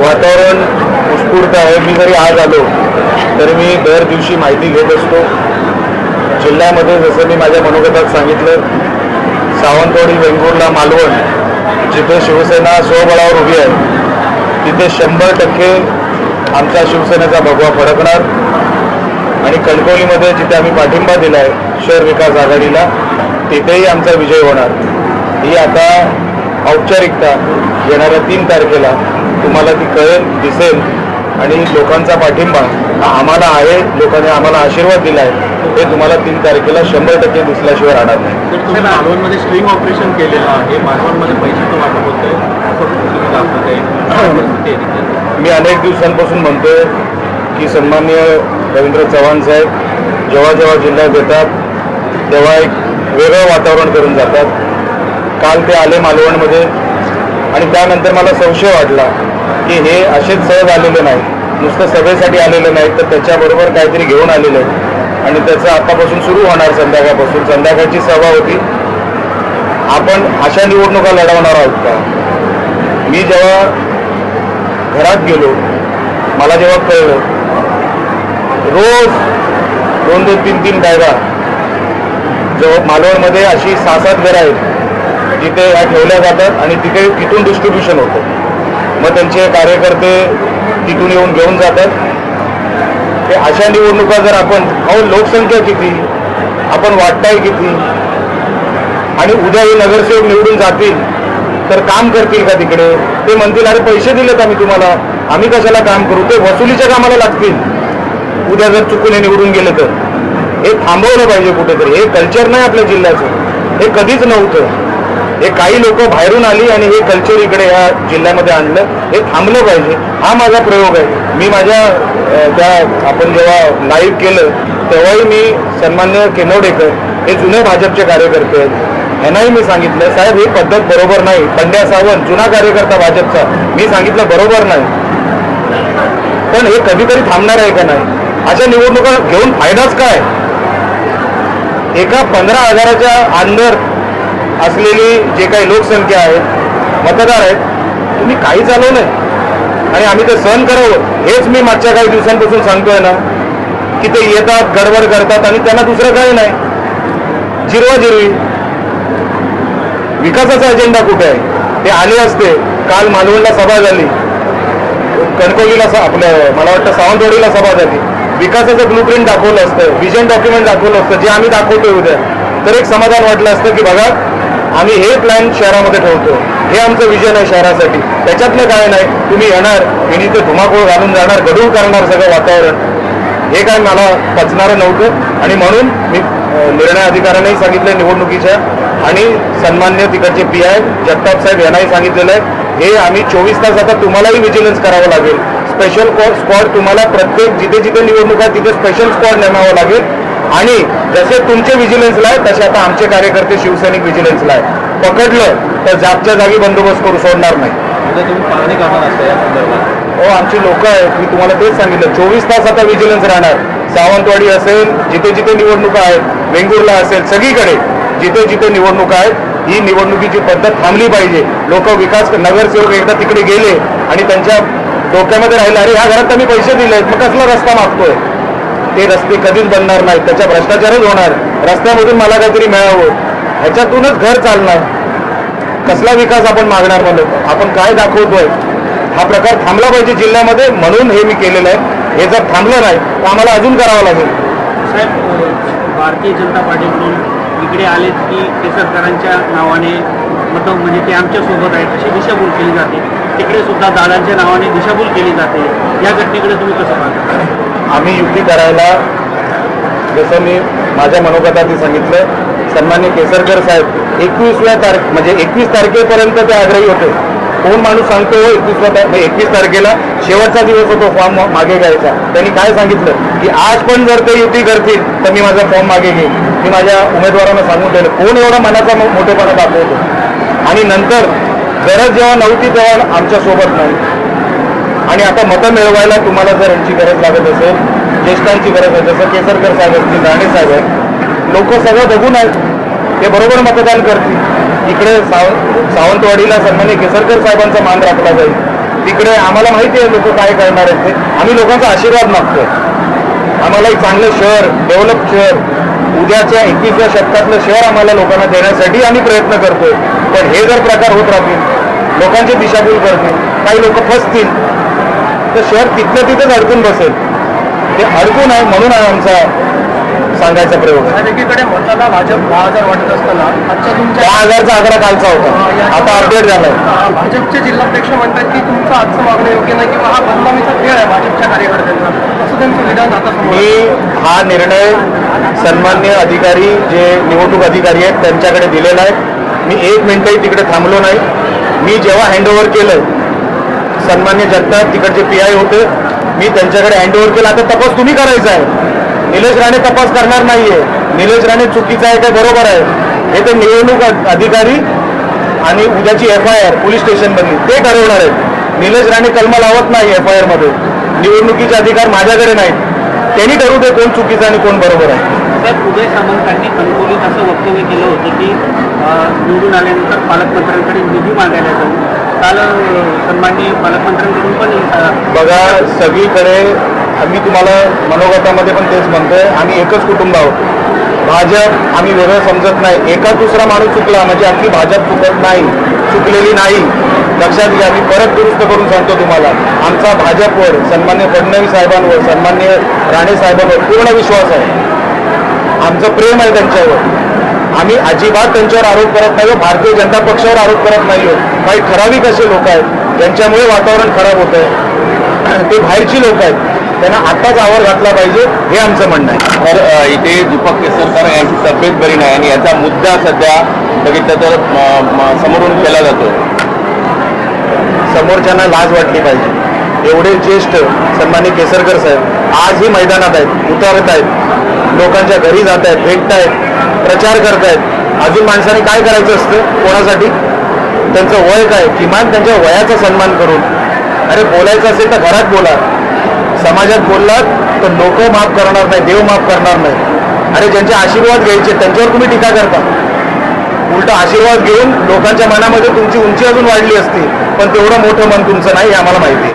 वातावरण उत्स्फूर्त आहे. मी जरी आज आलो तरी मी दर दिवशी माहिती घेत असतो. जिल्ह्यामध्ये जसं मी माझ्या मनोगतात सांगितलं सावंतवाडी वेंगुर्ला मालवण जिथे शिवसेना स्वबळावर उभी आहे तिथे शंभर टक्के आमचा शिवसेनेचा भगवा फडकणार. आणि कणकवलीमध्ये जिथे आम्ही पाठिंबा दिला आहे शहर विकास आघाडीला तिथेही आमचा विजय होणार. ही आता औपचारिकता येणाऱ्या तीन तारखेला तुम्हाला ती कळेल दिसेल. आणि लोकांचा पाठिंबा आम्हाला आहे लोकांनी आम्हाला आशीर्वाद दिला आहे हे तुम्हाला तीन तारखेला शंभर टक्के दिसल्याशिवाय राहणार नाही. मालवणमध्ये स्ट्रिंग ऑपरेशन केलेलं आहे मालवणमध्ये पैशाचं वाटप तिथे मी अनेक दिवसांपासून म्हणतोय की सन्माननीय रवींद्र चव्हाण साहेब जेव्हा जेव्हा जिल्ह्यात येतात तेव्हा एक वेगळं वातावरण करून जातात. काल ते आले मालवणमध्ये आणि त्यानंतर मला संशय वाटला की हे असेच सहज आलेले नाहीत. नुसतं सभेसाठी आलेले नाहीत तर त्याच्याबरोबर काहीतरी घेऊन आलेले आहेत. आणि त्याचं आतापासून सुरू होणार संध्याकाळपासून. संध्याकाळची सभा होती. आपण अशा निवडणुका लढवणार आहोत का? मी जेव्हा घरात गेलो मला जेव्हा कळलं रोज दोन दोन तीन तीन बॅगा जेव्हा मालवणमध्ये अशी सहा सात घरं आहेत जिथे या ठेवल्या जातात आणि तिथे तिथून डिस्ट्रीब्युशन होतं. मग त्यांचे कार्यकर्ते तिथून येऊन घेऊन जातात. ते अशा निवडणुका जर आपण अहो लोकसंख्या किती? आपण वाटताय किती? आणि उद्या हे नगरसेवक निवडून जातील तर काम करतील का तिकडे? ते म्हणतील अरे पैसे दिलेत आम्ही तुम्हाला. आम्ही कशाला काम करू? ते वसुलीच्या कामाला लागतील. उद्या जर चुकून हे निवडून गेले तर. हे थांबवलं पाहिजे कुठेतरी. हे कल्चर नाही आपल्या जिल्ह्याचं. हे कधीच नव्हतं. हे काही लोक बाहेरून आली आणि हे कल्चर इकडे या जिल्ह्यामध्ये आणलं. हे थांबलं पाहिजे. हा माझा प्रयोग आहे. मी माझ्या त्या आपण जेव्हा लाईव्ह केलं तेव्हाही मी सन्मान्य केनवडेकर हे जुने भाजपचे कार्यकर्ते आहेत. यांनाही मी सांगितलं साहेब ही पद्धत बरोबर नाही. पंड्या सावंत जुना कार्यकर्ता भाजपचा. मी सांगितलं बरोबर नाही. पण हे कधीतरी थांबणार आहे का नाही? अशा निवडणुका घेऊन फायदाच काय? एका पंधरा हजाराच्या अंदर असलेली जे काही लोकसंख्या आहे मतदार आहेत तुम्ही काही चालवलंय आणि आम्ही ते सहन करावं हेच मी मागच्या काही दिवसांपासून सांगतोय ना की ते येतात गडबड करतात आणि त्यांना दुसरं काही नाही. जिरवा जिरवी. विकासाचा अजेंडा कुठे आहे? ते आले असते काल मालवणला सभा झाली. कणकवलीला आपलं मला वाटतं सावंतवाडीला सभा झाली. विकासाचं ब्लूप्रिंट दाखवलं असतं विजन डॉक्युमेंट दाखवलं असतं जे आम्ही दाखवतोय उद्या. तर एक समाधान वाटलं असतं की बघा आम्ही हे प्लॅन शहरामध्ये ठेवतो. हे आमचं विजन आहे शहरासाठी. त्याच्यातलं काय नाही तुम्ही येणार मी ते धुमाकूळ घालून जाणार गडूळ करणार सगळं वातावरण. हे काय मला पचणारं नव्हतं. आणि म्हणून मी निर्णय अधिकाऱ्यांनाही सांगितलं निवडणुकीच्या. आणि सन्मान्य तिकडचे पी आय जगताप साहेब यांनाही सांगितलेलं आहे. हे आम्ही चोवीस तास आता तुम्हालाही विजिलन्स करावं लागेल. स्पेशल स्क्वॉड तुम्हाला प्रत्येक जिथे जिथे निवडणूक आहे तिथे स्पेशल स्क्वॉड नेमावं लागेल. आणि जसे तुमचे विजिलन्सला आहे तसे आता आमचे कार्यकर्ते शिवसैनिक विजिलन्सला आहे. पकडलं तर जागच्या जागी बंदोबस्त करू सोडणार नाही. हो आमची लोक आहेत. मी तुम्हाला तेच सांगितलं चोवीस तास आता विजिलन्स राहणार. सावंतवाडी असेल जिथे जिथे निवडणुका आहेत वेंगुर्ला असेल सगळीकडे जिथे जिथे निवडणुका आहेत ही निवडणुकीची पद्धत थांबली पाहिजे. लोक विकास नगरसेवक एकदा तिकडे गेले आणि त्यांच्या डोक्यामध्ये राहिले अरे ह्या घरात आम्ही पैसे दिले मग कसला रस्ता मागतोय? ते रस्ते कधीच बनणार नाहीत त्याच्या भ्रष्टाचारच होणार. रस्त्यामधून मला काहीतरी मिळावं. ह्याच्यातूनच घर चालणार. कसला विकास आपण मागणार म्हणून? आपण काय दाखवतोय? हा प्रकार थांबला पाहिजे जिल्ह्यामध्ये म्हणून हे मी केलेलं आहे. हे जर थांबलं नाही तर आम्हाला अजून करावं लागेल. साहेब भारतीय जनता पार्टीकडून इकडे आलेत की केसरकरांच्या नावाने मत म्हणजे ते आमच्यासोबत आहेत अशी दिशाभूल केली जाते. तिकडे सुद्धा दादांच्या नावाने दिशाभूल केली जाते. या घटनेकडे तुम्ही कसं पाहता? आम्ही युती करायला जसं मी माझ्या मनोगताने सांगितलं सन्मान्य केसरकर साहेब एकवीसव्या तारखे म्हणजे एकवीस तारखेपर्यंत ते आग्रही होते. कोण माणूस सांगतो हो एकवीसव्या तारखे म्हणजे एकवीस तारखेला शेवटचा दिवस होतो फॉर्म मागे घ्यायचा. त्यांनी काय सांगितलं? की आज पण जर ते युती करतील तर मी माझा फॉर्म मागे घेईन. मी माझ्या उमेदवारांना सांगून ठेवलं. कोण एवढा मनाचा मोठेपणा दाखवतो आणि नंतर गरज जेव्हा नव्हती तेव्हा आमच्यासोबत नाही. आणि आता मतं मिळवायला तुम्हाला जर यांची गरज लागत असेल ज्येष्ठांची गरज आहे जसं केसरकर साहेब असतील राणे साहेब आहेत लोक सगळं बघून आहेत. ते बरोबर मतदान करतील. इकडे साव सावंतवाडीला सन्मान्य केसरकर साहेबांचा मान राखला जाईल. तिकडे आम्हाला माहिती आहे लोक काय करणार आहेत ते. आम्ही लोकांचा आशीर्वाद मागतोय. आम्हाला एक चांगलं शहर डेव्हलप शहर उद्याच्या एकवीसव्या शतकातलं शहर आम्हाला लोकांना देण्यासाठी आम्ही प्रयत्न करतोय. पण हे जर प्रकार होत राहतील लोकांची दिशाभूल करतील काही लोक फसतील. तर शहर तिथलं तिथंच अडकून बसेल. ते अडकून आहे म्हणून आहे आमचा सांगायचा प्रयोग. आहे एकीकडे म्हणताना भाजप दहा हजार वाटत असताना आजच्या तुमच्या दहा हजारचा आकडा कालचा होता. आता अपडेट झालाय. भाजपचे जिल्हाध्यक्ष म्हणतात की तुमचं आजचं मागणं योग्य नाही किंवा हा बदनामीचा खेळ आहे भाजपच्या कार्यकर्त्यांचा. असं त्यांचं विधान आता मी हा निर्णय सन्मान्य अधिकारी जे निवडणूक अधिकारी आहेत त्यांच्याकडे दिलेला आहे. मी एक मिनिटही तिकडे थांबलो नाही. मी जेव्हा हँडओव्हर केलं सन्मान्य जगताप तिकडचे पी आय होते मी त्यांच्याकडे हँडओव्हर केला. आता तपास तुम्ही करायचा आहे. निलेश राणे तपास करणार नाहीये. निलेश राणे चुकीचा आहे का? बरोबर आहे. हे तर निवडणूक अधिकारी आणि उद्याची एफ आय आर पोलीस स्टेशनमधली ते ठरवणार आहेत. निलेश राणे कलमा लावत नाही एफ आय आरमध्ये. निवडणुकीचे अधिकार माझ्याकडे नाहीत. त्यांनी ठरवू दे कोण चुकीचा आणि कोण बरोबर आहे. तर उदय सामंतांनी कणकवलीत असं वक्तव्य केलं होतं की निवडून आल्यानंतर पालकमंत्र्यांकडे निधी मागायला जाऊ. काल सन्माननीय पालकमंत्र्यांकडून पण बघा सगळीकडे आम्ही तुम्हाला मनोगतामध्ये पण तेच म्हणतोय आम्ही एकच कुटुंब आहोत. भाजप आम्ही वेगळं समजत नाही. एका दुसरा माणूस चुकला म्हणजे आपली भाजप चुकत नाही चुकलेली नाही. लक्षात घ्या मी परत दुरुस्त करून सांगतो तुम्हाला. आमचा भाजपवर सन्मान्य फडणवीस साहेबांवर सन्मान्य राणे साहेबांवर पूर्ण विश्वास आहे. आमचं प्रेम आहे त्यांच्यावर. आम्ही अजिबात त्यांच्यावर आरोप करत नाही भारतीय जनता पक्षावर आरोप करत नाही काही ठराविक असे लोक आहेत. ज्यांच्यामुळे वातावरण खराब होत आहे. ते बाहेरची लोक आहेत. त्यांना आत्ताच आवर घातला पाहिजे हे आमचं म्हणणं आहे. तर इथे दीपक केसरकर यांची तब्येत बरी नाही आणि याचा मुद्दा सध्या बघितलं तर समोरून केला जातो. समोरच्यांना लाज वाटली पाहिजे. एवढे ज्येष्ठ सन्मान्य केसरकर साहेब आजही मैदानात आहेत उतरत आहेत. लोकांच्या घरी जात आहेत भेटतायत प्रचार करतायत. अजून माणसाने काय करायचं असतं? कोणासाठी? त्यांचं वय काय? किमान त्यांच्या वयाचा सन्मान करून. अरे बोलायचं असेल तर घरात बोला. समाजात बोललात तर लोक माफ करणार नाही देव माफ करणार नाही. अरे ज्यांचे आशीर्वाद घ्यायचे त्यांच्यावर तुम्ही टीका करता. उलट आशीर्वाद घेऊन लोकांच्या मनामध्ये तुमची उंची अजून वाढली असती. पण तेवढं मोठं मन तुमचं नाही हे आम्हाला माहिती